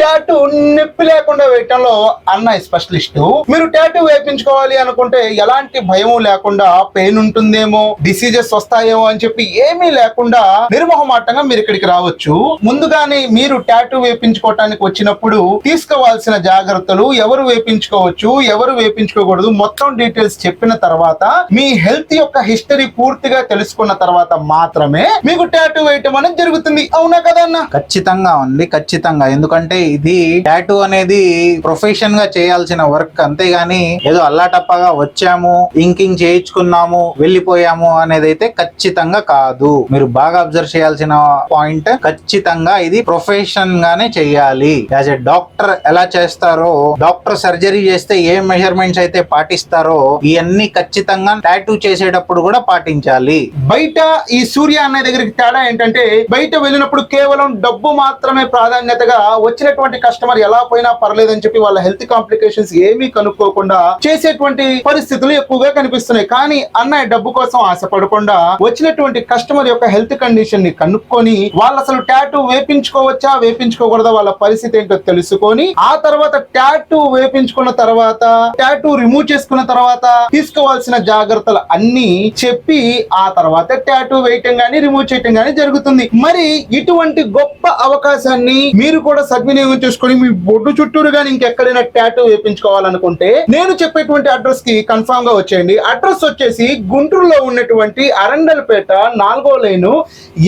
Tattoo నొప్పి లేకుండా వేయటంలో అన్న స్పెషలిస్ట్. మీరు టాటూ వేయించుకోవాలి అనుకుంటే ఎలాంటి భయం లేకుండా పెయిన్ ఉంటుందేమో డిసీజెస్ వస్తాయేమో అని చెప్పి ఏమీ లేకుండా నిర్మోహమాటంగా మీరు ఇక్కడికి రావచ్చు. ముందుగానే మీరు టాటూ వేపించుకోవటానికి వచ్చినప్పుడు తీసుకోవాల్సిన జాగ్రత్తలు ఎవరు వేపించుకోవచ్చు ఎవరు వేపించుకోకూడదు మొత్తం డీటెయిల్స్ చెప్పిన తర్వాత మీ హెల్త్ యొక్క హిస్టరీ పూర్తిగా తెలుసుకున్న తర్వాత మాత్రమే మీకు టాటూ వేయటం అనేది జరుగుతుంది. అవునా కదా అన్న? ఖచ్చితంగా ఉంది ఖచ్చితంగా. ఎందుకంటే ఇది టాటూ అనేది ప్రొఫెషన్గా చేయాల్సిన వర్క్ అంతేగాని ఏదో అల్లాటప్పగా వచ్చాము ఇంకింగ్ చేయించుకున్నాము వెళ్ళిపోయాము అనేది అయితే ఖచ్చితంగా కాదు. మీరు బాగా అబ్జర్వ్ చేయాల్సిన పాయింట్ ఖచ్చితంగా ఇది ప్రొఫెషన్ గానే చేయాలి. యాజ్ ఎ డాక్టర్ ఎలా చేస్తారో డాక్టర్ సర్జరీ చేస్తే ఏ మెజర్మెంట్స్ అయితే పాటిస్తారో ఇవన్నీ ఖచ్చితంగా టాటూ చేసేటప్పుడు కూడా పాటించాలి. బయట ఈ సూర్య అనే దగ్గరికి తేడా ఏంటంటే బయట వెళ్ళినప్పుడు కేవలం డబ్బు మాత్రమే ప్రాధాన్యతగా వచ్చిన వచ్చినటువంటి కస్టమర్ ఎలా పోయినా పర్లేదని చెప్పి వాళ్ళ హెల్త్ కాంప్లికేషన్స్ ఏమీ కనుక్కోకుండా చేసేటువంటి పరిస్థితులు ఎక్కువగా కనిపిస్తున్నాయి. కానీ అన్నయ్య డబ్బు కోసం ఆశపడకుండా వచ్చినటువంటి కస్టమర్ యొక్క హెల్త్ కండిషన్ని కనుక్కొని వాళ్ళు అసలు ట్యాటూ వేపించుకోవచ్చా వేపించుకోకూడదా వాళ్ళ పరిస్థితి ఏంటో తెలుసుకొని ఆ తర్వాత ట్యాటూ వేపించుకున్న తర్వాత ట్యాటూ రిమూవ్ చేసుకున్న తర్వాత తీసుకోవాల్సిన జాగ్రత్తలు అన్ని చెప్పి ఆ తర్వాత ట్యాటూ వేయటం గానీ రిమూవ్ చేయటం గానీ జరుగుతుంది. మరి ఇటువంటి గొప్ప అవకాశాన్ని మీరు కూడా సద్వినియోగం చేసుకొని మీ బొడ్డు చుట్టూరు గానీ ఇంకెక్కడైనా టాటూ వేపించుకోవాలనుకుంటే నేను చెప్పేటువంటి అడ్రస్కి కన్ఫామ్గా వచ్చేయండి. అడ్రస్ వచ్చేసి గుంటూరులో ఉన్నటువంటి అరండల్పేట నాలుగో లైన్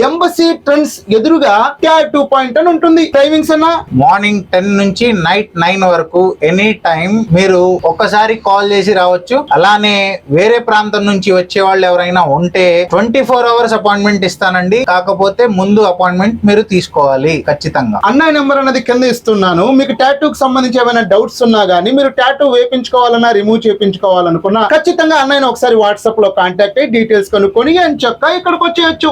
ఎంబసీ ట్రెండ్స్ ఎదురుగా టాటూ పాయింట్ అని ఉంటుంది. టైమింగ్స్ అన్నా? మార్నింగ్ టెన్ నుంచి నైట్ నైన్ వరకు ఎనీ టైం మీరు ఒక్కసారి కాల్ చేసి రావచ్చు. అలానే వేరే ప్రాంతం నుంచి వచ్చే వాళ్ళు ఎవరైనా ఉంటే ట్వంటీ ఫోర్ అవర్స్ అపాయింట్మెంట్ ఇస్తానండి. కాకపోతే ముందు అపాయింట్మెంట్ మీరు తీసుకోవాలి ఖచ్చితంగా. అన్నయ్య నెంబర్ అనేది కింద ఇస్తున్నాను. మీకు టాటూకి సంబంధించి ఏమైనా డౌట్స్ ఉన్నా గానీ మీరు టాటూ వేపించుకోవాలన్నా రిమూవ్ చేయించుకోవాలనుకున్నా ఖచ్చితంగా అన్నయ్య ఒకసారి వాట్సాప్లో కాంటాక్ట్ అయ్యి డీటెయిల్స్ కనుక్కొని అని చక్క ఇక్కడికి వచ్చేయచ్చు.